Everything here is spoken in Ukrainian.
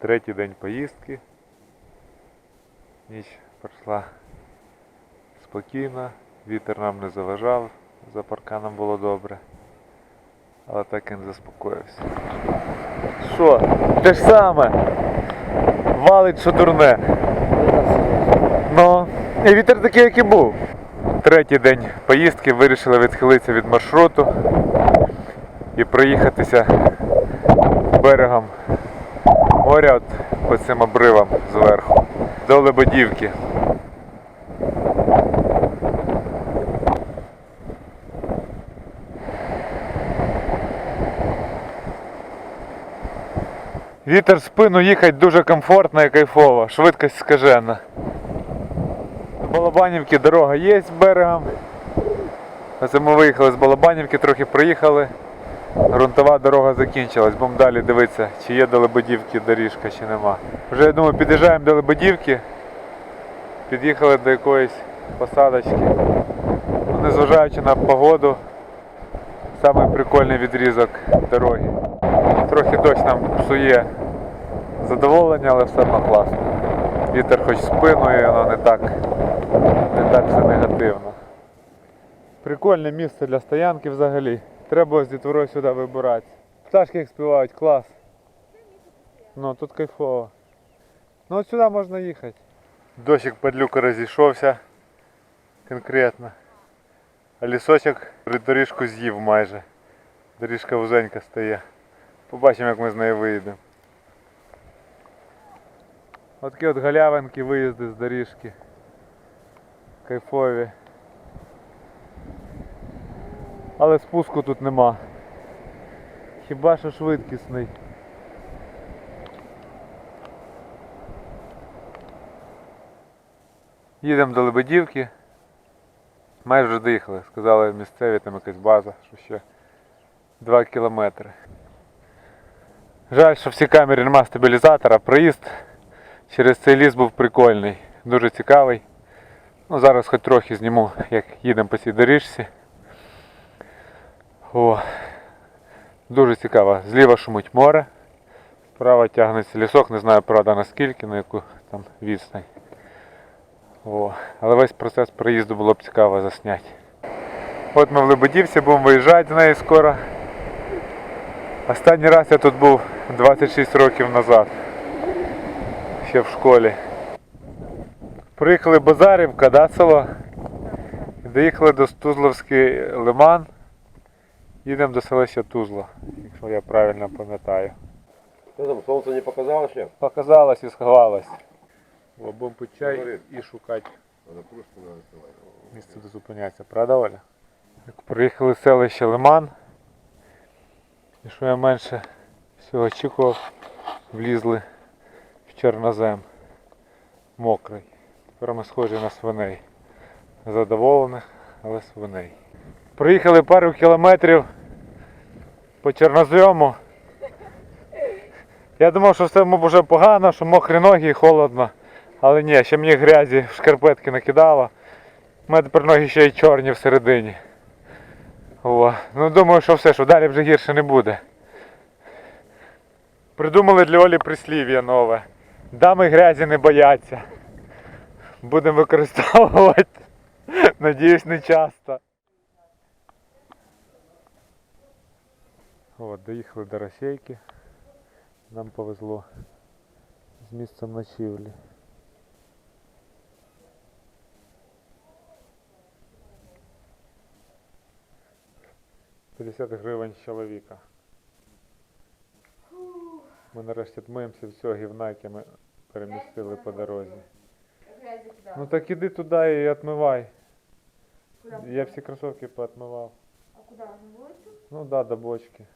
Третій день поїздки. Ніч пройшла спокійно, вітер нам не заважав, за парканом було добре. Але так не заспокоївся. Що? Те ж саме. Валить, що дурне. Ну, і вітер такий, як і був. Третій день поїздки вирішили відхилитися від маршруту і проїхатися берегом моря от по цим обривам зверху до Лебедівки. Вітер в спину їхати дуже комфортно і кайфово, швидкість скажена. До Балабанівки дорога є з берегом. Оце ми виїхали з Балабанівки, трохи проїхали. Грунтова дорога закінчилась, будемо далі дивитися, чи є до Лебедівки доріжка, чи нема. Вже я думаю, під'їжджаємо до Лебедівки. Під'їхали до якоїсь посадочки. Ну, незважаючи на погоду, самий прикольний відрізок дороги. Трохи дощ нам псує задоволення, але все одно класно. Вітер хоч і воно не так, не так все негативно. Прикольне місце для стоянки взагалі. Треба з дітворою сюди вибиратися. Пташки як співають, клас. Ну тут кайфово. Ну от сюди можна їхати. Дощик падлюка розійшовся конкретно. А лісочок доріжку з'їв майже. Доріжка вузенька стає. Побачимо, як ми з нею виїдемо. От такі от галявинки, виїзди з доріжки. Кайфові. Але спуску тут нема. Хіба що швидкісний. Їдемо до Лебедівки. Майже вже доїхали. Сказали місцеві, там якась база, що ще 2 кілометри. Жаль, що в цій камері нема стабілізатора. Проїзд через цей ліс був прикольний, дуже цікавий. Ну, зараз хоч трохи зніму, як їдемо по цій доріжці. О, дуже цікаво. Зліва шумить море, справа тягнеться лісок, не знаю правда наскільки, на яку там відстань. О, але весь процес проїзду було б цікаво засняти. От ми в Лебедівці будемо виїжджати з неї скоро. Останній раз я тут був 26 років назад. Ще в школі. Приїхали Базарівка, да, село? Доїхали до Тузловський лиман. Їдемо до селища Тузла, якщо я правильно пам'ятаю. Що там, сонце не показало ще? Показалось і сховалось. Будемо пити чай і шукати місце, де зупинятися. Правда, Оля? Так, приїхали в селище Лиман. І що я менше всього очікував, влізли в чорнозем. Мокрий. Тепер ми схожі на свиней. Задоволених, але свиней. Проїхали пару кілометрів по чорнозему. Я думав, що все вже погано, що мокрі ноги і холодно. Але ні, ще мені грязі в шкарпетки накидало. У мене тепер ноги ще й чорні всередині. О, ну думаю, що все, що далі вже гірше не буде. Придумали для Олі прислів'я нове. Дами грязі не бояться. Будемо використовувати. Надіюсь, не часто. От, доїхали до Російки. Нам повезло з місцем ночівлі. 50 гривень з чоловіка. Ми нарешті дмиємося всього гівна, яке ми перемістили по дорозі. Ну так іди туди і відмивай. Я всі кросовки поотмивав. А куди? На вулицю? Ну да, до бочки.